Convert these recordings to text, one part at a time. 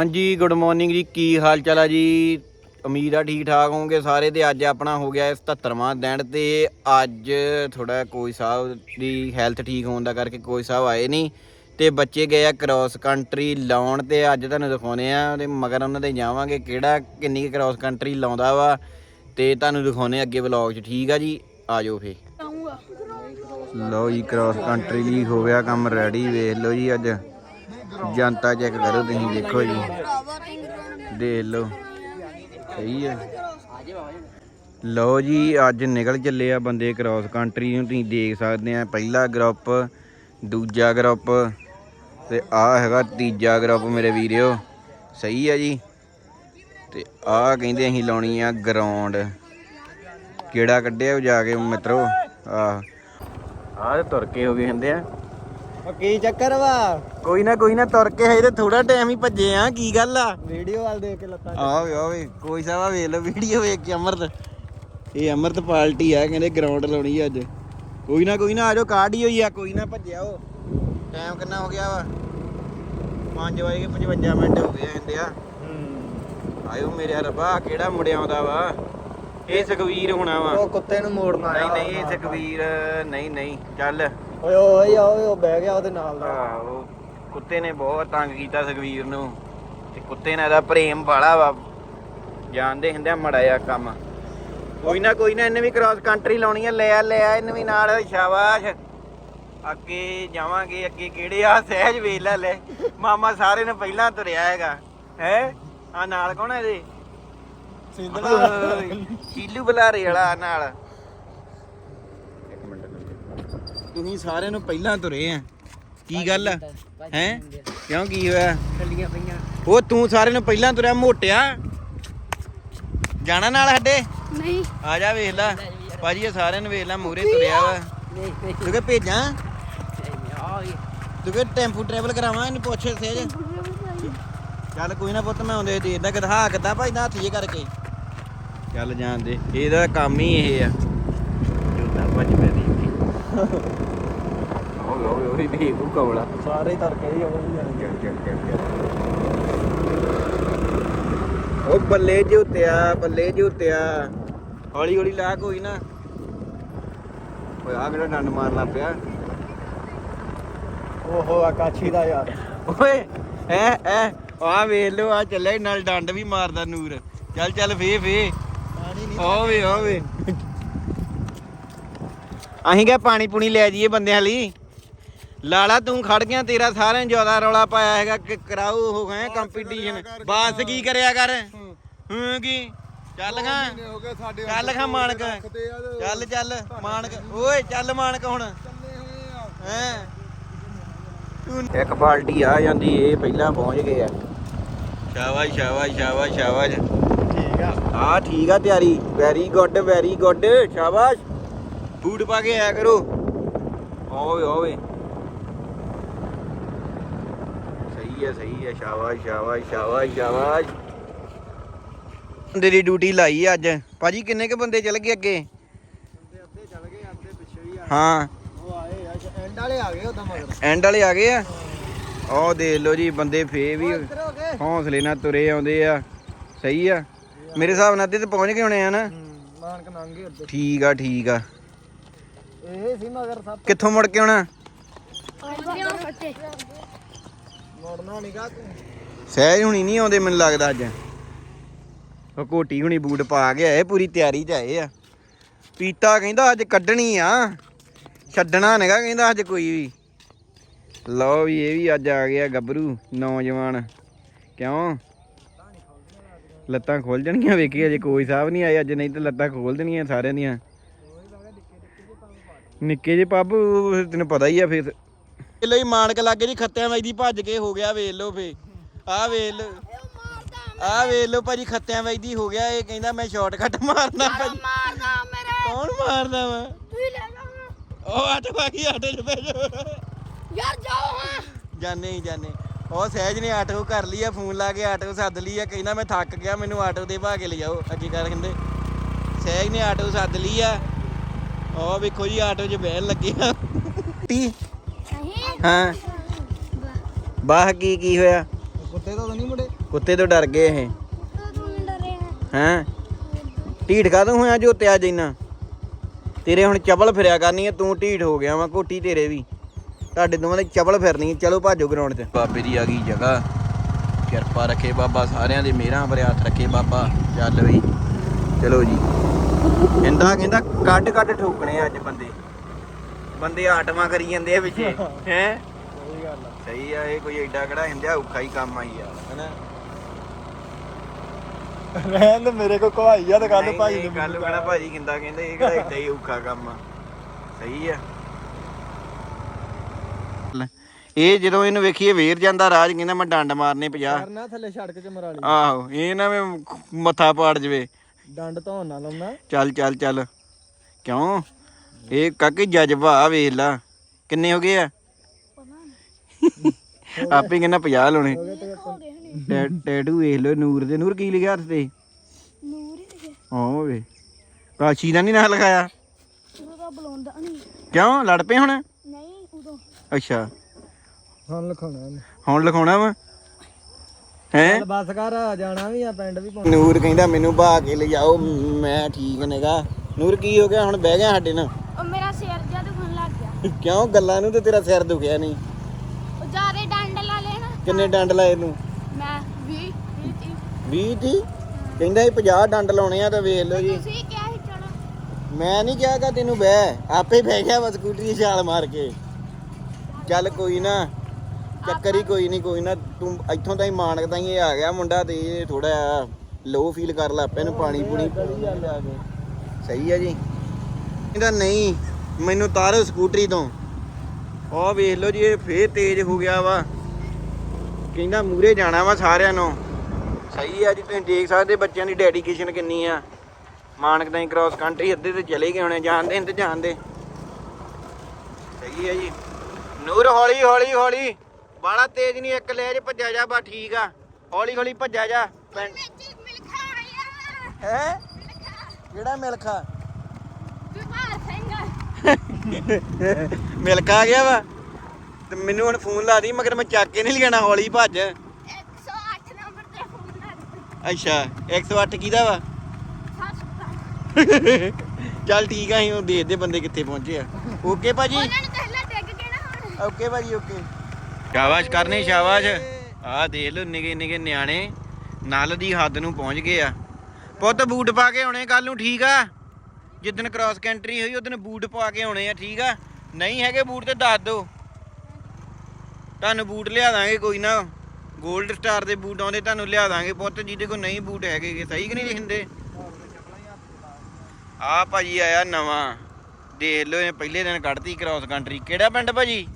ਹਾਂਜੀ good morning ਜੀ। ਕੀ ਹਾਲ ਚਾਲ ਆ ਜੀ? ਉਮੀਦ ਆ ਠੀਕ ਠਾਕ ਹੋਵੋਗੇ ਸਾਰੇ ਤੇ ਅੱਜ ਆਪਣਾ ਹੋ ਗਿਆ 77ਵਾਂ ਦਿਨ ਤੇ ਅੱਜ ਥੋੜਾ ਕੋਈ ਸਾਹਿਬ ਦੀ ਹੈਲਥ ਠੀਕ ਹੋਣ ਦਾ ਕਰਕੇ ਕੋਈ ਸਾਹਿਬ ਆਏ ਨਹੀਂ। ਤੇ ਬੱਚੇ ਗਏ ਆ ਕ੍ਰਾਸ ਕੰਟਰੀ ਲਾਉਣ ਤੇ ਅੱਜ ਤੁਹਾਨੂੰ ਦਿਖਾਉਨੇ ਆ ਤੇ ਮਗਰ ਉਹਨਾਂ ਦੇ ਜਾਵਾਂਗੇ ਕਿਹੜਾ ਕਿੰਨੀ ਕ੍ਰਾਸ ਕੰਟਰੀ ਲਾਉਂਦਾ ਵਾ। ਤੇ ਤੁਹਾਨੂੰ ਦਿਖਾਉਨੇ ਅੱਗੇ ਵਲੌਗ 'ਚ। ਠੀਕ ਆ ਜੀ? ਆ ਜਾਓ ਫੇ ਲਓ ਜੀ ਕ੍ਰਾਸ ਕੰਟਰੀ ਲਈ ਹੋ ਗਿਆ ਕੰਮ ਰੈਡੀ ਵੇਖ ਲਓ ਜੀ ਅੱਜ। ਜਨਤਾ ਚੈੱਕ ਕਰੋ ਤੁਸੀਂ, ਦੇਖੋ ਜੀ। ਦੇਖ ਲਓ। ਸਹੀ ਹੈ ਲਓ ਜੀ, ਅੱਜ ਨਿਕਲ ਚੱਲੇ ਆ ਬੰਦੇ ਕ੍ਰਾਸ ਕੰਟਰੀ ਨੂੰ, ਤੁਸੀਂ ਦੇਖ ਸਕਦੇ ਆ। ਪਹਿਲਾ ਗਰੁੱਪ ਦੂਜਾ ਗਰੁੱਪ ਤੇ ਆ ਹੈਗਾ ਤੀਜਾ ਗਰੁੱਪ ਮੇਰੇ ਵੀਰਿਓ। ਸਹੀ ਆ ਜੀ। ਤੇ ਆ ਕਹਿੰਦੇ ਅਸੀਂ ਲਾਉਣੀ ਆ ਗਰਾਊਂਡ ਕਿਹੜਾ ਕੱਢਿਆ ਜਾ ਕੇ ਮਿੱਤਰੋ? ਆ ਆ ਤੁਰ ਕੇ ਹੋ ਗਏ ਹੁੰਦੇ ਆ। ਉਹ ਕੀ ਚੱਕਰ ਵਾ? ਕੋਈ ਨਾ ਕੋਈ ਨਾ ਤੁਰ ਕੇ ਹਜੇ ਤੇ ਥੋੜਾ ਟਾਈਮ ਹੀ ਭੱਜੇ ਆ ਕੀ ਗੱਲ ਆ? ਵੀਡੀਓ ਵਾਲ ਦੇਖ ਕੇ ਲੱਤਾਂ ਆਵੇ ਆਵੇ ਕੋਈ ਸਾਵਾ ਵੇਖ ਲਓ ਵੀਡੀਓ ਵੇਖ ਕੇ ਅਮਰਤ। ਇਹ ਅਮਰਤ ਪਾਰਟੀ ਆ ਕਹਿੰਦੇ ਗਰਾਊਂਡ ਲਾਉਣੀ ਅੱਜ। ਕੋਈ ਨਾ ਕੋਈ ਨਾ ਆਜੋ ਕਾਰਡ ਹੀ ਆ ਕੋਈ ਨਾ ਭੱਜਿਆ ਉਹ। ਟਾਈਮ ਕਿੰਨਾ ਹੋ ਗਿਆ ਵਾ? 5 ਵਜੇ 55 ਮਿੰਟ ਹੋ ਗਏ ਕਹਿੰਦੇ ਆ। ਆਇਓ ਮੇਰੇ ਰੱਬਾ ਕਿਹੜਾ ਮੁੜਿਆ ਆਉਂਦਾ ਵਾ? ਇਹ ਸੁਖਵੀਰ ਹੋਣਾ ਵਾ। ਉਹ ਕੁੱਤੇ ਨੂੰ ਮੋੜਨਾ ਨਹੀਂ ਨਹੀਂ ਇਹ ਸੁਖਵੀਰ ਨਹੀਂ ਨਹੀਂ ਚੱਲ। ਓਏ ਓਏ ਓਏ ਉਹ ਬਹਿ ਗਿਆ ਉਹਦੇ ਨਾਲ ਦਾ। ਆਹੋ ਕੁੱਤੇ ਨੇ ਬਹੁਤ ਤੰਗ ਕੀਤਾ ਸੁਖਵੀਰ ਨੂੰ। ਤੇ ਕੁੱਤੇ ਨਾਲ ਇਹਦਾ ਪ੍ਰੇਮ ਬਾਲਾ ਵਾ। ਜਾਣਦੇ ਹੁੰਦੇ ਆ ਮੜਾ ਆ ਕੰਮ। ਕੋਈ ਨਾ ਕੋਈ ਨਾ ਇਹਨੇ ਵੀ ਕ੍ਰਾਸ ਕੰਟਰੀ ਲਾਉਣੀ ਆ। ਲੈ ਆ ਲੈ ਆ ਇਹਨੇ ਵੀ ਨਾਲ। ਸ਼ਾਬਾਸ਼। ਅੱਗੇ ਜਾਵਾਂਗੇ ਅੱਗੇ ਕਿਹੜੇ ਆ? ਸਹਿਜ ਵੇਖ ਲੈ ਲੈ। ਮਾਮਾ ਸਾਰੇ ਨੇ ਪਹਿਲਾਂ ਤੁਰਿਆ ਹੈਗਾ। ਹੈ? ਆ ਨਾਲ ਕੌਣ ਹੈ ਇਹਦੇ? ਓਏ, ਚੀਲੂ ਬੁਲਾਰੇ ਵਾਲਾ ਨਾਲ ਇੱਕ ਮਿੰਟ ਤੁਸੀਂ ਸਾਰਿਆਂ ਨੂੰ ਪਹਿਲਾਂ ਤੁਰੇ ਆ। ਕੀ ਗੱਲ ਆ? ਹੈ? ਕਿਉਂ ਕੀ ਹੋਇਆ? ਚੱਲੀਆਂ ਪਈਆਂ। ਉਹ ਤੂੰ ਸਾਰਿਆਂ ਨੂੰ ਪਹਿਲਾਂ ਤੁਰਿਆ ਮੋਟਿਆ? ਜਾਣਾ ਨਾਲ ਸਾਡੇ? ਨਹੀਂ। ਆ ਜਾ ਵੇਖ ਲੈ। ਭਾਜੀ ਇਹ ਸਾਰਿਆਂ ਨੂੰ ਵੇਖ ਲੈ ਮੂਰੇ ਤੁਰਿਆ ਵਾ। ਤੂੰ ਕਿ ਭੇਜਾਂ? ਤੂੰ ਕਿ ਟੈਂਪੂ ਟਰੈਵਲ ਕਰਾਵਾਂ? ਇਹਨੂੰ ਪੁੱਛ ਸੇਜ ਚੱਲ ਕੋਈ ਨਾ ਪੁੱਤ ਮੈਂ ਆਉਂਦੇ ਦੇ ਇਦਾਂ ਕਿਦਾਂ ਕਿਦਾਂ ਭਾਈ ਨਾ ਹੱਥ ਜੇ ਕਰਕੇ। ਚੱਲ ਜਾਣ ਦੇ। ਇਹਦਾ ਕੰਮ ਹੀ ਇਹ ਆ। ਜੁੱਤਾ ਭੱਜ ਪੈ ਦੀ ਓਏ ਓਏ ਓਏ ਵੀ ਉਹ ਕਵਲਾ ਸਾਰੇ ਤਰ ਕੇ ਹੀ ਆਉਣ ਜਾਣਗੇ ਚੱਲ ਚੱਲ ਚੱਲ ਚੱਲ ਉਹ ਬੱਲੇ ਜੁੱਤਿਆ ਬੱਲੇ ਜੁੱਤਿਆ ਹੌਲੀ ਹੌਲੀ ਲਾ ਕੋਈ ਨਾ। ਓਏ ਆ ਕਿਹੜਾ ਡੰਡ ਮਾਰਨ ਪਿਆ। ਓਹੋ ਆਕਾਸ਼ੀ ਦਾ ਯਾਰ। ਓਏ ਐ ਐ ਆ ਵੇਖ ਲੋ ਆ ਚੱਲਿਆ ਈ ਨਾਲ ਡੰਡ ਵੀ ਮਾਰਦਾ ਨੂਰ। ਚੱਲ ਚੱਲ ਫੇ ਫੇ ਪਾਣੀ ਨਹੀਂ ਓਵੇ ਓਵੇ ਅਸੀਂ ਕਿਹਾ ਪਾਣੀ ਪੂਣੀ ਲੈ ਜਾਈਏ ਬੰਦਿਆਂ ਲਈ। ਲਾਲਾ ਤੂੰ ਖੜ ਗਿਆ ਤੇਰਾ ਸਾਰਿਆਂ ਨੇ ਜ਼ਿਆਦਾ ਰੌਲਾ ਪਾਇਆ ਹੈਗਾ ਕਿ ਕਰਾਓ ਹੋ ਗਏ ਕੰਪੀਟੀਸ਼ਨ ਬਾਸ ਕੀ ਕਰਿਆ ਕਰ? ਹੂੰ। ਕੀ? ਚੱਲ ਗਾ। ਚੱਲ ਗਾ ਮਾਨਕ। ਚੱਲ ਚੱਲ ਮਾਨਕ। ਓਏ ਚੱਲ ਮਾਨਕ ਹੁਣ। ਹੈ? ਇੱਕ ਬਾਲਟੀ ਆ ਜਾਂਦੀ ਇਹ ਪਹਿਲਾਂ ਪਹੁੰਚ ਗਏ ਆ। ਸ਼ਾਬਾਸ਼ ਸ਼ਾਬਾਸ਼ ਸ਼ਾਬਾਸ਼ ਸ਼ਾਬਾਸ਼। ਠੀਕ ਆ। ਆ ਠੀਕ ਆ ਤਿਆਰੀ। ਵੈਰੀ ਗੁੱਡ ਵੈਰੀ ਗੁੱਡ ਸ਼ਾਬਾਸ਼। ਫੂਡ ਪਾ ਕੇ ਆਇਆ ਕਰੋ। ਓਏ ਓਏ। ਸਹੀ ਹੈ ਸਹੀ ਹੈ ਸ਼ਾਬਾਸ਼ ਸ਼ਾਬਾਸ਼ ਸ਼ਾਬਾਸ਼ ਸ਼ਾਬਾਸ਼। ਬੰਦੇ ਦੀ ਡਿਊਟੀ ਲਾਈ ਅੱਜ। ਭਾਜੀ ਕਿੰਨੇ ਕ ਬੰਦੇ ਚੱਲ ਗਏ ਅੱਗੇ? ਅੱਧੇ ਅੱਧੇ ਚੱਲ ਗਏ ਅੱਧੇ ਪਿੱਛੇ ਹੀ। ਆ ਹਾਂ ਉਹ ਆਏ ਆ ਐਂਡ ਵਾਲੇ ਆ ਗਏ ਉਦਾਂ ਮਗਰ। ਐਂਡ ਵਾਲੇ ਆ ਗਏ ਆ? ਉਹ ਦੇਖ ਲਓ ਜੀ ਬੰਦੇ ਫੇ ਵੀ ਹੌਸਲੇ ਨਾਲ ਤੁਰੇ ਆਉਂਦੇ ਆ। ਸਹੀ ਆ? ਮੇਰੇ ਹਿਸਾਬ ਨਾਲ ਅੱਧੇ ਤੇ ਪਹੁੰਚ ਗਏ ਹੋਣੇ ਆ ਨਾ? ਮਾਨਕ ਨੰਗੇ ਉੱਤੇ ਠੀਕ ਆ ਠੀਕ ਆ। ਇਹ ਸੀ ਮਗਰ ਸਭ ਕਿੱਥੋਂ ਮੁੜ ਕੇ ਆਉਣਾ? ਫੱਟੇ। ਮੋੜਨਾ ਨਹੀਂਗਾ ਤੂੰ। ਸਹਿਜ ਹੁਣੀ ਨਹੀਂ ਆਉਂਦੇ ਮੈਨੂੰ ਲੱਗਦਾ ਅੱਜ। ਉਹ ਕੋਟੀ ਹੁਣੀ ਬੂਟ ਪਾ ਕੇ ਆਏ, ਪੂਰੀ ਤਿਆਰੀ 'ਚ ਆਏ ਆ। ਪੀਤਾ ਕਹਿੰਦਾ ਅੱਜ ਕੱਢਣੀ ਆ। ਛੱਡਣਾ ਨਹੀਂਗਾ ਕਹਿੰਦਾ ਅੱਜ ਕੋਈ ਵੀ। ਲਓ ਵੀ, ਇਹ ਵੀ ਅੱਜ ਆ ਗਿਆ ਗੱਭਰੂ, ਨੌਜਵਾਨ। ਕਿਉਂ? ਲੱਤਾਂ ਖੋਲ ਜਾਣਗੀਆਂ ਵੇਖੀ ਅਜੇ ਕੋਈ ਸਾਹਿਬ ਨਹੀਂ ਆਏ ਅੱਜ ਨਹੀਂ ਤੇ ਲੱਤਾਂ ਖੋਲ ਦੇਣੀਆਂ ਸਾਰਿਆਂ ਦੀਆਂ। ਨਿੱਕੇ ਜੇ ਪਾਬੂ ਤੈਨੂੰ ਪਤਾ ਹੀ ਆ ਫਿਰ। ਇਹ ਲਈ ਮਾਨਕ ਲੱਗੇ ਜੀ ਖੱਤਿਆਂ ਵਈ ਦੀ ਭੱਜ ਕੇ ਹੋ ਗਿਆ ਵੇਖ ਲਓ ਫੇ। ਆਹ ਵੇਖ ਲਓ। ਆਹ ਵੇਖ ਲਓ ਭਾਜੀ ਖੱਤਿਆਂ ਵਈ ਦੀ ਹੋ ਗਿਆ ਇਹ ਕਹਿੰਦਾ ਮੈਂ ਸ਼ਾਰਟਕਟ ਮਾਰਨਾ ਭਾਜੀ। ਮਾਰਦਾ ਮੇਰੇ। ਕੌਣ ਮਾਰਦਾ ਵਾ? ਤੂੰ ਹੀ ਲੈ ਜਾਣਾ ਉਹ ਆਟੋ ਬਾਕੀ ਆਟੋ ਚ ਜਾਓ। ਯਾਰ ਜਾਓ ਹਾਂ ਜਾਣੇ ਹੀ ਜਾਣੇ। ਉਹ ਸਹਿਜ ਨੇ ਆਟੋ ਕਰ ਲਈ ਆ ਫੋਨ ਲਾ ਕੇ ਆਟੋ ਸੱਦ ਲਈ ਆ ਕਹਿੰਦਾ ਮੈਂ ਥੱਕ ਗਿਆ ਮੈਨੂੰ ਆਟੋ ਦੇ ਭਾ ਕੇ ਲਿਜਾਓ ਅੱਗੇ ਕਰ ਕਹਿੰਦੇ। ਸਹਿਜ ਨੇ ਆਟੋ ਸੱਦ ਲਈ ਆ। ਉਹ ਵੇਖੋ ਜੀ ਆਟੋ 'ਚ ਬਹਿਣ ਲੱਗੇ ਆ। ਟੀ ਹਾਂ। ਬਾਹ ਕੀ ਕੀ ਹੋਇਆ? ਕੁੱਤੇ ਤਾਂ ਨਹੀਂ ਮੁੰਡੇ ਕੁੱਤੇ ਤੋਂ ਡਰ ਗਏ ਇਹ। ਤੂੰ ਨਹੀਂ ਡਰੇ ਹੈ। ਹੈਂ ਢੀਠ ਕਾਹਤੋਂ ਹੋਇਆ ਜੋ ਤੇ ਅੱਜ ਇੰਨਾ? ਤੇਰੇ ਹੁਣ ਚਪਲ ਫਿਰਿਆ ਕਰਨੀ ਹੈ ਤੂੰ ਢੀਠ ਹੋ ਗਿਆ ਵਾ ਕੋਟੀ ਤੇਰੇ ਵੀ। ਤੁਹਾਡੇ ਦੋਵਾਂ ਦੀ ਚਪਲ ਫਿਰਨੀ ਹੈ ਚਲੋ ਭਾਜੋ ਗਰਾਊਂਡ 'ਚ ਬਾਬੇ ਦੀ ਆ ਗਈ ਜਗ੍ਹਾ। ਕਿਰਪਾ ਰੱਖੇ ਬਾਬਾ ਸਾਰਿਆਂ ਦੇ ਮਿਹਰਾਂ ਭਰੇ ਹੱਥ ਰੱਖੇ ਬਾਬਾ। ਚੱਲ ਬਈ। ਚਲੋ ਜੀ। ਕਹਿੰਦਾ ਕਹਿੰਦਾ ਕੱਢ ਕੱਢ ਠੋਕਣੇ ਆ ਅੱਜ ਬੰਦੇ। ਬੰਦੇ ਆਟਮਾ ਕਰੀ ਜਾਂਦੇ ਆ ਪਿੱਛੇ ਹੈ। ਸਹੀ ਗੱਲ ਆ। ਸਹੀ ਆ ਇਹ ਕੋਈ ਐਡਾ ਕਿਹੜਾ ਹਿੰਦਿਆ ਔਖਾ ਹੀ ਕੰਮ ਆਈ ਆ ਹਨਾ? ਰਹਿਣ ਦੇ ਮੇਰੇ ਕੋ ਕਵਾਈ ਆ ਤੇ ਕੱਲ ਭਾਈ ਨੇ ਕੱਲ ਨੂੰ ਕਹਿਣਾ ਭਾਜੀ ਕਿੰਦਾ ਕਹਿੰਦੇ ਇਹ ਕਿਹੜਾ ਏਡਾ ਹੀ ਔਖਾ ਕੰਮ ਆ। ਸਹੀ ਆ। ਇਹ ਜਦੋਂ ਇਹਨੂੰ ਵੇਖੀਏ ਵੇਰ ਜਾਂਦਾ ਰਾਜ ਕਹਿੰਦਾ ਮੈਂ ਡੰਡ ਮਾਰਨੇ 50 ਕਰਨਾ ਥੱਲੇ ਸੜਕ 'ਚ ਮਰਾ ਲਈ ਆਹੋ ਇਹ ਨਾ ਮੈਂ ਮੱਥਾ ਪਾੜ ਜਵੇ। ਡੰਡ ਧੋਣ ਨਾ ਲਾਉਣਾ ਚੱਲ ਚੱਲ ਚੱਲ। ਕਿਉਂ? ਇਹ ਕਾਕੇ ਜਜ਼ਬਾ ਵੇਖ ਲਾ। ਕਿੰਨੇ ਹੋ ਗਏ ਆ? ਆਪੇ ਕਹਿੰਦਾ 50 ਲਾਉਣੇ। ਹੋ ਹੋ ਟੈ- ਟੈਟੂ ਵੇਖ ਲਓ ਨੂਰ ਦੇ। ਨੂਰ ਕੀ ਲਿਖਿਆ ਹੱਥ ਤੇ? ਨੂਰ ਹੀ ਲਿਖਿਆ। ਹਾਂ ਵੇ ਕਾਸ਼ੀ ਦਾ ਨਹੀਂ ਨਾਂ ਲਿਖਾਇਆ? ਉਦੋਂ ਤਾਂ ਬੁਲਾਉਂਦਾ ਨਹੀਂ। ਕਿਉਂ? ਲੜ ਪਏ ਹੁਣ? ਨਹੀਂ ਉਦੋਂ। ਅੱਛਾ। ਹੁਣ ਲਿਖਾਉਣਾ ਇਹਨੇ। ਹੁਣ ਲਿਖਾਉਣਾ ਵਾ? ਹੈ? ਚੱਲ ਬਸ ਕਰ ਜਾਣਾ ਵੀ ਆ ਪਿੰਡ ਵੀ ਪਾਉਣਾ। ਨੂਰ ਕਹਿੰਦਾ ਮੈਨੂੰ ਬਹਾ ਕੇ ਲਿਜਾਓ ਮੈਂ ਠੀਕ ਨੇਗਾ। ਨੂਰ ਕੀ ਹੋ ਗਿਆ? ਹੁਣ ਬਹਿ ਗਿਆ ਸਾਡੇ ਨਾਲ ਉਹ ਮੇਰਾ ਸਿਰ ਜਿਹਾ ਦੁਖਣ ਲੱਗ ਗਿਆ ਕਿਉਂ ਗੱਲਾਂ ਨੂੰ ਤੇ ਤੇਰਾ ਸਿਰ ਦੁਖਿਆ ਨਹੀਂ? ਉਹ ਜਾਰੇ ਡੰਡ ਲਾ ਲੈਣਾ। ਕਿੰਨੇ ਡੰਡ ਲਾਏ ਨੂੰ ਮੈਂ 20 20 20 ਦੀ ਕਹਿੰਦਾ ਇਹ 50 ਡੰਡ ਲਾਉਣੇ ਆ ਤਾਂ ਵੇਖ ਲਓ ਜੀ। ਤੁਸੀਂ ਕਿਹਾ ਸੀ ਚਲੋ। ਮੈਂ ਨਹੀਂ ਕਿਹਾਗਾ ਤੈਨੂੰ ਬਹਿ। ਆਪੇ ਹੀ ਬਹਿ ਗਿਆ ਵਾ ਸਕੂਟਰੀ ਛਾਲ ਮਾਰ ਕੇ। ਚੱਲ ਕੋਈ ਨਾ ਚੱਕਰ ਹੀ ਕੋਈ ਨਹੀਂ ਕੋਈ ਨਾ। ਤੂੰ ਇੱਥੋਂ ਤਾਂ ਹੀ ਮਾਨਕ ਤਾਂ ਹੀ ਆ ਗਿਆ ਮੁੰਡਾ ਤੇ ਇਹ ਥੋੜਾ ਲੋ ਫੀਲ ਕਰ ਲਾ ਪਿਆ ਇਹਨੂੰ ਪਾਣੀ ਪੂਣੀ। ਸਹੀ ਹੈ ਜੀ। ਕਹਿੰਦਾ ਨਹੀਂ ਮੈਨੂੰ ਤਾਰੋ ਸਕੂਟਰੀ ਤੋਂ। ਉਹ ਵੇਖ ਲਓ ਜੀ ਇਹ ਫੇਰ ਤੇਜ਼ ਹੋ ਗਿਆ ਵਾ। ਕਹਿੰਦਾ ਮੂਰੇ ਜਾਣਾ ਵਾ ਸਾਰਿਆਂ ਨੂੰ। ਸਹੀ ਆ ਜੀ ਤੁਸੀਂ ਦੇਖ ਸਕਦੇ ਬੱਚਿਆਂ ਦੀ ਡੈਡੀਕੇਸ਼ਨ ਕਿੰਨੀ ਆ। ਮਾਨਕ ਤਾਂ ਕ੍ਰਾਸ ਕੰਟਰੀ ਅੱਧੇ ਤੇ ਚਲੇ ਗਏ ਹੋਣੇ ਜਾਣਦੇ ਨੇ ਤੇ ਜਾਣਦੇ ਸਹੀ ਆ ਜੀ। ਨੂਰ ਹੌਲੀ ਹੌਲੀ ਹੌਲੀ। ਬਾਲਾ ਤੇਜ਼ ਨਹੀਂ ਇੱਕ ਲੈ ਜੇ ਭੱਜਾ ਜਾ ਬਾ ਠੀਕ ਆ। ਹੌਲੀ ਹੌਲੀ ਭੱਜਾ ਜਾ। ਹੈ? ਕਿਹੜਾ ਮਿਲਖਾ ਮਿਲਕ ਆ ਗਿਆ ਵਾ। ਤੇ ਮੈਨੂੰ ਹੁਣ ਫੋਨ ਲਾ ਦੀ ਮਗਰ ਮੈਂ ਚੱਕ ਕੇ ਨਹੀਂ ਲਿਆਣਾ ਹੌਲੀ ਭੱਜ। 108 ਨੰਬਰ ਤੇ ਫੋਨ ਲਾ ਅੱਛਾ 108 ਕਿਹਦਾ ਵਾ? ਚੱਲ ਠੀਕ ਆ ਅਸੀਂ ਉਹ ਦੇਖਦੇ ਬੰਦੇ ਕਿੱਥੇ ਪਹੁੰਚੇ ਆ। ਓਕੇ ਭਾਜੀ? ਉਹਨਾਂ ਨੂੰ ਪਹਿਲਾਂ ਡਿੱਗ ਕੇ ਨਾ ਹੁਣ। ਓਕੇ ਭਾਜੀ ਓਕੇ। ਸ਼ਾਬਾਸ਼ ਕਰਨੀ ਸ਼ਾਬਾਸ਼। ਆਹ ਦੇਖ ਲਓ ਨਿਗੇ ਨਿਗੇ ਨਿਆਣੇ ਨਲ ਦੀ ਹੱਦ ਨੂੰ ਪਹੁੰਚ ਗਏ ਆ। ਪੁੱਤ ਬੂਟ ਪਾ ਕੇ ਆਉਣੇ ਕੱਲ ਨੂੰ ਠੀਕ ਆ? ਜਿੱਦਣ ਕ੍ਰਾਸ ਕੰਟਰੀ ਹੋਈ, ਉਦੋਂ ਬੂਟ ਪਾ ਕੇ ਆਉਣੇ ਆ, ਠੀਕ ਆ? ਨਹੀਂ ਹੈਗੇ ਬੂਟ ਤੇ ਦੱਸ ਦਿਓ। ਤੁਹਾਨੂੰ ਬੂਟ ਲਿਆ ਦਾਂਗੇ, ਕੋਈ ਨਾ। 골ਡ ਸਟਾਰ ਦੇ ਬੂਟ ਆਉਂਦੇ, ਤੁਹਾਨੂੰ ਲਿਆ ਦਾਂਗੇ ਪੁੱਤ, ਜਿਹਦੇ ਕੋਲ ਨਹੀਂ ਬੂਟ ਹੈਗੇ ਸਹੀ ਕਿ ਨਹੀਂ ਲਿਖਦੇ ਆ ਭਾਜੀ ਆਇਆ ਨਵਾਂ। ਦੇਖ ਲਓ, ਇਹ ਪਹਿਲੇ ਦਿਨ ਕੱਢਤੀ ਕ੍ਰਾਸ ਕੰਟਰੀ ਕਿਹੜਾ ਪਿੰਡ ਭਾਜੀ?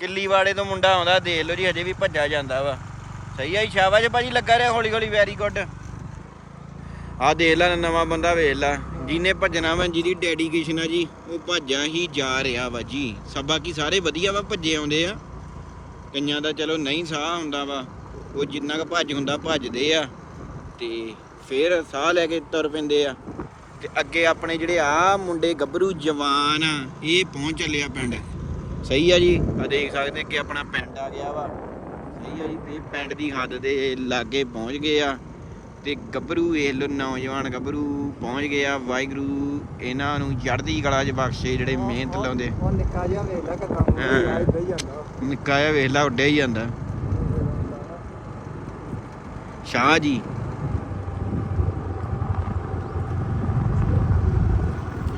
ਕਿੱਲੀਵਾੜੇ ਤੋਂ ਮੁੰਡਾ ਆਉਂਦਾ, ਦੇਖ ਲਓ ਜੀ, ਹਜੇ ਵੀ ਭੱਜਾ ਜਾਂਦਾ ਵਾ। ਸਹੀ ਆ ਸ਼ਾਬਾਸ਼ ਭਾਜੀ, ਲੱਗਾ ਰਿਹਾ ਹੌਲੀ ਹੌਲੀ ਵੈਰੀ ਗੁੱਡ ਆ ਦੇਖ ਲੈ, ਨਵਾਂ ਬੰਦਾ ਵੇਖ ਲੈ। ਜਿਹਨੇ ਭੱਜਣਾ ਵਾ, ਜਿਹਦੀ ਡੈਡੀਕੇਸ਼ਨ ਆ ਜੀ, ਉਹ ਭੱਜਾ ਹੀ ਜਾ ਰਿਹਾ ਵਾ ਜੀ। ਸਭ ਬਾਕੀ ਸਾਰੇ ਵਧੀਆ ਵਾ, ਭੱਜੇ ਆਉਂਦੇ ਆ। ਕਈਆਂ ਦਾ ਚਲੋ ਨਹੀਂ ਸਾਹ ਹੁੰਦਾ ਵਾ, ਉਹ ਜਿੰਨਾ ਕੁ ਭੱਜ ਹੁੰਦਾ, ਭੱਜਦੇ ਆ। ਤੇ ਫਿਰ ਸਾਹ ਲੈ ਕੇ ਤੁਰ ਪੈਂਦੇ ਆ। ਤੇ ਅੱਗੇ ਆਪਣੇ ਜਿਹੜੇ ਆ ਮੁੰਡੇ ਗੱਭਰੂ ਜਵਾਨ ਆ, ਇਹ ਪਹੁੰਚ ਚੱਲਿਆ ਪਿੰਡ। ਸਹੀ ਆ ਜੀ, ਆ ਦੇਖ ਸਕਦੇ ਕਿ ਆਪਣਾ ਪਿੰਡ ਆ ਗਿਆ ਵਾ। ਸਹੀ ਆ ਜੀ ਇਹ ਪਿੰਡ ਦੀ ਹੱਦ ਦੇ ਲਾਗੇ ਪਹੁੰਚ ਗਏ ਆ। ਤੇ ਗੱਭਰੂ ਵੇਖ ਲੋ ਨੌਜਵਾਨ ਗੱਭਰੂ ਪਹੁੰਚ ਗਏ ਆ ਵਾਹਿਗੁਰੂ ਇਹਨਾਂ ਨੂੰ ਚੜ੍ਹਦੀ ਕਲਾ 'ਚ ਬਖਸ਼ੇ ਜਿਹੜੇ ਮਿਹਨਤ ਲਾਉਂਦੇ। ਉਹ ਨਿੱਕਾ ਜਿਹਾ ਵੇਖ ਲੈ ਕਿ ਕੰਮ ਹਾਂ। ਇਦਾਂ ਹੀ ਜਾਂਦਾ। ਨਿੱਕਾ ਜਿਹਾ ਵੇਖ ਲਾ ਉੱਡਿਆ ਹੀ ਜਾਂਦਾ। ਸ਼ਾਹ ਜੀ।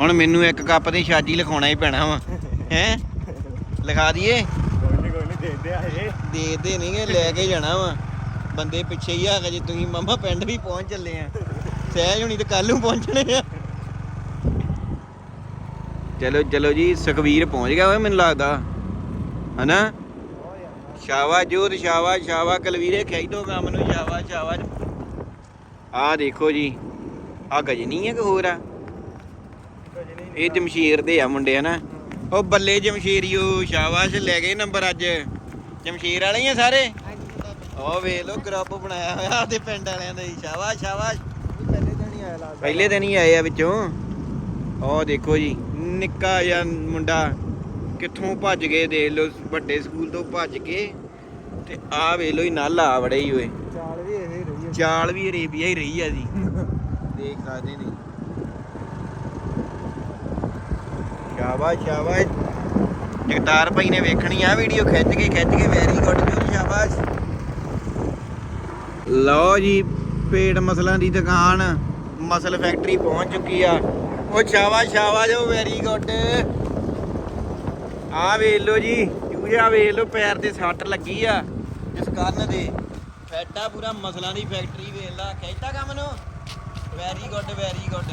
ਹੁਣ ਮੈਨੂੰ ਇੱਕ ਕੱਪ ਦੀ ਛਾਜੀ ਲਿਖਾਉਣਾ ਹੀ ਪੈਣਾ ਵਾ। ਹੈ? ਲਿਖਾ ਦਈਏ? ਕੋਈ ਨਹੀਂ ਕੋਈ ਨਹੀਂ ਦੇਖਦੇ ਆ ਇਹ। ਦੇ ਦੇ ਨਹੀਂਗੇ ਲੈ ਕੇ ਜਾਣਾ ਵਾ। ਬੰਦੇ ਪਿੱਛੇ ਹੀ ਆ ਗਏ ਜੇ ਤੁਸੀਂ ਮਾਮਾ ਪਿੰਡ ਵੀ ਪਹੁੰਚ ਚੱਲੇ ਆ। ਸਹਿਜ ਹੁਣੀ ਤੇ ਕੱਲ ਨੂੰ ਪਹੁੰਚਣੇ ਆ। ਚਲੋ ਚਲੋ ਜੀ, ਸੁਖਵੀਰ ਪਹੁੰਚ ਗਿਆ ਓਏ ਮੈਨੂੰ ਲੱਗਦਾ। ਹਨਾ? ਸ਼ਾਵਾ ਜੋਤ ਸ਼ਾਵਾ ਸ਼ਾਵਾ ਕਲਵੀਰੇ ਖੈਦੋ ਕੰਮ ਨੂੰ ਸ਼ਾਵਾ ਸ਼ਾਵਾ ਆ ਦੇਖੋ ਜੀ ਆ ਗਜਨੀ ਹੈ ਕਿ ਹੋਰ ਆ? ਇਹ ਜਮਸ਼ੀਰ ਦੇ ਆ ਮੁੰਡੇ, ਹਨਾ? ਉਹ ਬੱਲੇ ਜਮਸ਼ੀਰੀਓ, ਸ਼ਾਬਾਸ਼, ਲੈ ਗਏ ਨੰਬਰ ਅੱਜ। ਜਮਸ਼ੀਰ ਵਾਲੇ ਹੀ ਆ ਸਾਰੇ? ਉਹ ਵੇਖ ਲੋ ਗਰੁੱਪ ਬਣਾਇਆ ਹੋਇਆ ਆਪਦੇ ਪਿੰਡ ਵਾਲਿਆਂ ਦਾ ਹੀ। ਸ਼ਾਬਾਸ਼ ਸ਼ਾਬਾਸ਼। ਪਹਿਲੇ ਦਿਨ ਹੀ ਆਇਆ ਲੱਗਦਾ ਪਹਿਲੇ ਦਿਨ ਹੀ ਆਏ ਆ ਵਿੱਚੋਂ। ਦੇਖੋ ਜੀ ਨਿੱਕਾ ਜਿਹਾ ਮੁੰਡਾ ਕਿੱਥੋਂ ਭੱਜ ਗਏ ਦੇਖ ਲਓ ਵੱਡੇ ਸਕੂਲ ਤੋਂ ਭੱਜ ਕੇ। ਤੇ ਆ ਵੇਖ ਲਓ ਹੀ ਨਾਲ ਆ ਵੜੇ ਹੀ ਓਏ ਚਾਲ ਵੀ ਇਹ ਰਹੀ ਹੈ ਚਾਲ ਵੀ ਅਰੇਬੀਆ ਹੀ ਰਹੀ ਆ ਜੀ। ਦੇਖ ਸਕਦੇ ਨੇ। ਸ਼ਾਬਾਸ਼ ਸ਼ਾਬਾਸ਼। ਜਗਤਾਰ ਭਾਈ ਨੇ ਵੇਖਣੀ ਆ ਵੀਡੀਓ ਖਿੱਚ ਕੇ ਖਿੱਚ ਕੇ ਵੈਰੀ ਗੁੱਡ ਜੀ ਸ਼ਾਬਾਸ਼। ਲਓ ਜੀ, ਪੇਟ ਮਸਲਾਂ ਦੀ ਦੁਕਾਨ, ਮਸਲ ਫੈਕਟਰੀ ਪਹੁੰਚ ਚੁੱਕੀ ਆ। ਉਹ ਸ਼ਾਬਾਸ਼ ਸ਼ਾਬਾਸ਼, ਉਹ ਵੈਰੀ ਗੁੱਡ ਆ ਵੇਖ ਲਓ ਜੀ ਚੂਜਾ ਵੇਖ ਲਓ, ਪੈਰ ਤੇ ਸੱਟ ਲੱਗੀ ਆ। ਇਸ ਕੰਨ ਦੇ। ਫੈਟਾ ਪੂਰਾ, ਮਸਲਾਂ ਦੀ ਫੈਕਟਰੀ ਵੇਖ ਲਾ। ਕਹਿਤਾ ਕੰਮ ਨੂੰ? ਵੈਰੀ ਗੁੱਡ ਵੈਰੀ ਗੁੱਡ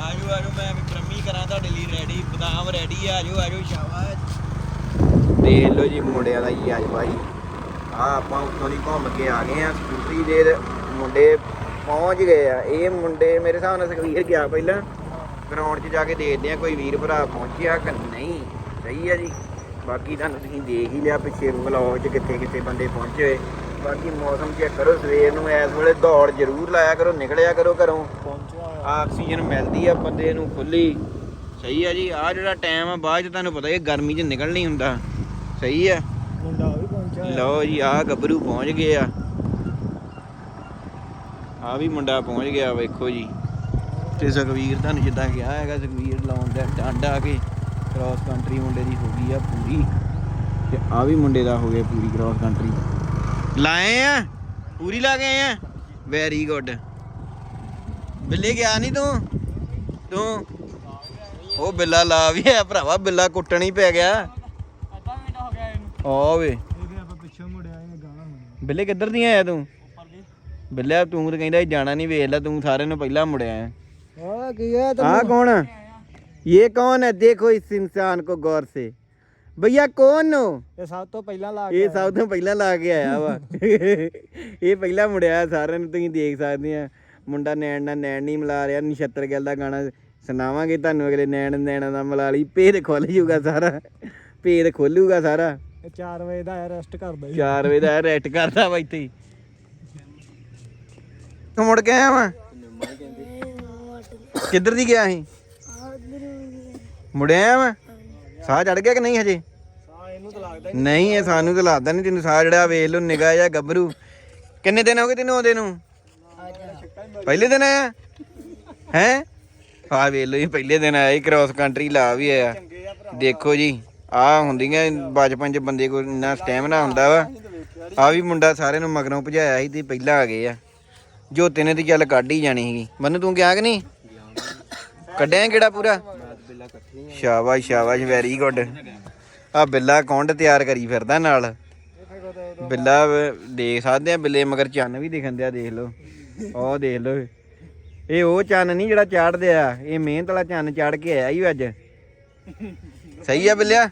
ਆਜੋ ਆਜੋ, ਮੈਂ ਵੀ ਕਰਾਂ ਤੁਹਾਡੇ ਲਈ ਰੈਡੀ ਬਦਾਮ ਰੈਡੀ ਆ। ਆਜੋ ਆਜੋ, ਸ਼ਾਬਾਸ਼। ਦੇਖ ਲਓ ਜੀ, ਮੁੰਡਿਆਂ ਦਾ ਹੀ ਅੱਜ ਭਾਈ। ਆ ਆਪਾਂ ਉੱਥੋਂ ਦੀ ਘੁੰਮ ਕੇ ਆ ਗਏ ਆ ਸਕੂਟਰੀ ਦੇ ਮੁੰਡੇ ਪਹੁੰਚ ਗਏ ਆ। ਇਹ ਮੁੰਡੇ ਮੇਰੇ ਹਿਸਾਬ ਨਾਲ ਸੁਖਵੀਰ ਗਿਆ ਪਹਿਲਾਂ। ਗਰਾਊਂਡ 'ਚ ਜਾ ਕੇ ਦੇਖਦੇ ਆ ਕੋਈ ਵੀਰ ਭਰਾ ਪਹੁੰਚਿਆ ਕਿ ਨਹੀਂ। ਸਹੀ ਆ ਜੀ। ਬਾਕੀ ਤੁਹਾਨੂੰ ਤੁਸੀਂ ਦੇਖ ਹੀ ਲਿਆ ਪਿੱਛੇ ਵਲੌਗ 'ਚ ਕਿੱਥੇ ਕਿੱਥੇ ਬੰਦੇ ਪਹੁੰਚੇ ਹੋਏ। ਬਾਕੀ ਮੌਸਮ ਚੈੱਕ ਕਰੋ, ਸਵੇਰ ਨੂੰ ਇਸ ਵੇਲੇ ਦੌੜ ਜ਼ਰੂਰ ਲਾਇਆ ਕਰੋ, ਨਿਕਲਿਆ ਕਰੋ ਘਰੋਂ। ਪਹੁੰਚਿਆ ਆਕਸੀਜਨ ਮਿਲਦੀ ਆ ਬੰਦੇ ਨੂੰ ਖੁੱਲੀ ਸਹੀ ਆ ਜੀ। ਆ ਜਿਹੜਾ ਟਾਈਮ ਆ, ਬਾਅਦ ਚ ਤੁਹਾਨੂੰ ਪਤਾ ਇਹ ਗਰਮੀ 'ਚ ਨਿਕਲ ਨਹੀਂ ਹੁੰਦਾ। ਸਹੀ ਆ। ਮੁੰਡਾ ਲਓ ਜੀ ਆ ਗੱਭਰੂ ਪਹੁੰਚ ਗਏ ਆ। ਆ ਵੀ ਮੁੰਡਾ ਪਹੁੰਚ ਗਿਆ ਵੇਖੋ ਜੀ। ਤੇ ਸੁਖਵੀਰ ਤੁਹਾਨੂੰ ਜਿੱਦਾਂ ਕਿਹਾ ਹੈਗਾ ਸੁਖਵੀਰ ਲਾਉਣ ਦਾ ਡੰਡ ਕੇ ਕ੍ਰਾਸ ਕੰਟਰੀ ਮੁੰਡੇ ਦੀ ਹੋ ਗਈ ਆ ਪੂਰੀ। ਤੇ ਆ ਵੀ ਮੁੰਡੇ ਦਾ ਹੋ ਗਿਆ ਪੂਰੀ ਕ੍ਰਾਸ ਕੰਟਰੀ ਲਾਏ ਆ? ਪੂਰੀ ਲਾ ਕੇ ਆਏ ਆ? ਵੈਰੀ ਗੁੱਡ ਬਿੱਲੇ ਗਿਆ ਨਹੀਂ ਤੂੰ? ਤੂੰ? ਉਹ ਬਿੱਲਾ ਲਾ ਵੀ ਆ ਭਰਾਵਾ ਬਿੱਲਾ ਕੁੱਟਣ ਹੀ ਪੈ ਗਿਆ। ਅੱਧਾ ਮਿੰਟ ਹੋ ਗਿਆ ਇਹਨੂੰ। ਆ ਵੇ ਇਹਦੇ ਆਪਾਂ ਪਿੱਛੋਂ ਮੁੜਿਆ ਇਹ ਗਾਣਾ ਹੋਣਾ ਬਿੱਲੇ ਕਿੱਧਰ ਦੀ ਆਇਆ ਤੂੰ? ਬਿੱਲੇ ਤੂੰ ਤਾਂ ਕਹਿੰਦਾ ਸੀ ਜਾਣਾ ਨਹੀਂ ਵੇਖ ਲੈ ਤੂੰ ਸਾਰਿਆਂ ਨੂੰ ਪਹਿਲਾਂ ਮੁੜਿਆ ਹੈ। ਆ ਕੀ ਹੈ ਆ ਕੌਣ? ਇਹ ਕੌਣ ਹੈ? ਦੇਖੋ ਇਸ ਇਨਸਾਨ ਕੋ ਗੌਰ ਸੇ। ਭਈਆ ਕੌਣ ਹੋ? ਇਹ ਸਭ ਤੋਂ ਪਹਿਲਾਂ ਲਾ ਕੇ ਇਹ ਸਭ ਤੋਂ ਪਹਿਲਾਂ ਲਾ ਕੇ ਆਇਆ ਵਾ। ਇਹ ਪਹਿਲਾਂ ਮੁੜਿਆ ਸਾਰਿਆਂ ਨੂੰ ਤੁਸੀਂ ਦੇਖ ਸਕਦੇ ਆ। ਮੁੰਡਾ ਨੈਣ ਨਾਲ ਨੈਣ ਨਹੀਂ ਮਿਲਾ ਰਿਹਾ ਨਛੱਤਰ ਗੱਲ ਦਾ ਗਾਣਾ ਸੁਣਾਵਾਂਗੇ ਤੁਹਾਨੂੰ ਅਗਲੇ ਨੈਣ ਨੈਣਾ ਦਾ ਮਲਾ ਲਈ ਪੇਟ ਖੋਲ ਜੂਗਾ ਸਾਰਾ। ਪੇਟ ਖੋਲੂਗਾ ਸਾਰਾ। 4 ਵਜੇ ਦਾ ਰੈਸਟ ਕਰਦਾ ਹੀ 4 ਵਜੇ ਦਾ ਰੈਸਟ ਕਰਦਾ ਵਾ ਇੱਥੇ ਹੀ। ਤੂੰ ਮੁੜ ਕੇ ਆਇਆ ਵਾ? ਕਿੱਧਰ ਦੀ ਗਿਆ ਸੀ? ਮੁੜਿਆ ਵਾ? ਸਾਹ ਚੜ ਗਿਆ ਕਿ ਨਹੀਂ ਹਜੇ? ਨਹੀਂ, ਇਹ ਸਾਨੂੰ ਤਾਂ ਲੱਗਦਾ ਨਹੀਂ ਤੈਨੂੰ ਸਾਹ ਜਿਹੜਾ ਵੇਖ ਲੋ ਨਿਗਾਹ ਜਾਂ ਗੱਭਰੂ। ਕਿੰਨੇ ਦਿਨ ਹੋ ਗਏ ਤੈਨੂੰ ਆਉਂਦੇ ਨੂੰ? ਪਹਿਲੇ ਦਿਨ ਆਇਆ? ਹੈ? ਆ ਵੇਖ ਲੋ ਜੀ, ਪਹਿਲੇ ਦਿਨ ਆਇਆ ਕ੍ਰਾਸ ਕੰਟਰੀ ਲਾ ਵੀ ਆਇਆ। ਦੇਖੋ ਜੀ। ਆ ਹੁੰਦੀਆਂ ਬਚਪਨ ਚ ਬੰਦੇ ਕੋਲ ਇੰਨਾ ਸਟੈਮਿਨਾ ਹੁੰਦਾ ਵਾ। ਆ ਵੀ ਮੁੰਡਾ ਸਾਰਿਆਂ ਨੂੰ ਮਗਰੋਂ ਭਜਾਇਆ ਸੀ ਤੇ ਪਹਿਲਾਂ ਆ ਗਏ ਆ। ਜੋਤੇ ਨੇ ਤੇ ਚੱਲ ਕੱਢ ਹੀ ਜਾਣੀ ਸੀਗੀ। ਮਨ, ਤੂੰ ਗਿਆ ਕਿ ਨਹੀਂ? ਕੱਢਿਆ ਕਿਹੜਾ ਪੂਰਾ? ਸ਼ਾਬਾਸ਼ ਸ਼ਾਬਾਸ਼ ਵੈਰੀ ਗੁੱਡ ਆ ਬਿੱਲਾ ਕੌਂਡ ਤਿਆਰ ਕਰੀ ਫਿਰਦਾ ਨਾਲ। ਬਿੱਲਾ ਵ- ਦੇਖ ਸਕਦੇ ਆ ਬਿੱਲੇ, ਮਗਰ ਚੰਨ ਵੀ ਦਿਖਣ ਦਿਆ, ਦੇਖ ਲਓ। ਉਹ ਦੇਖ ਲਓ। ਇਹ ਉਹ ਚੰਨ ਨਹੀਂ ਜਿਹੜਾ ਚਾੜਦੇ ਆ, ਇਹ ਮਿਹਨਤ ਵਾਲਾ ਚੰਨ ਚਾੜ ਕੇ ਆਇਆ ਹੀ ਅੱਜ। ਸਹੀ ਆ ਬਿੱਲਿਆ?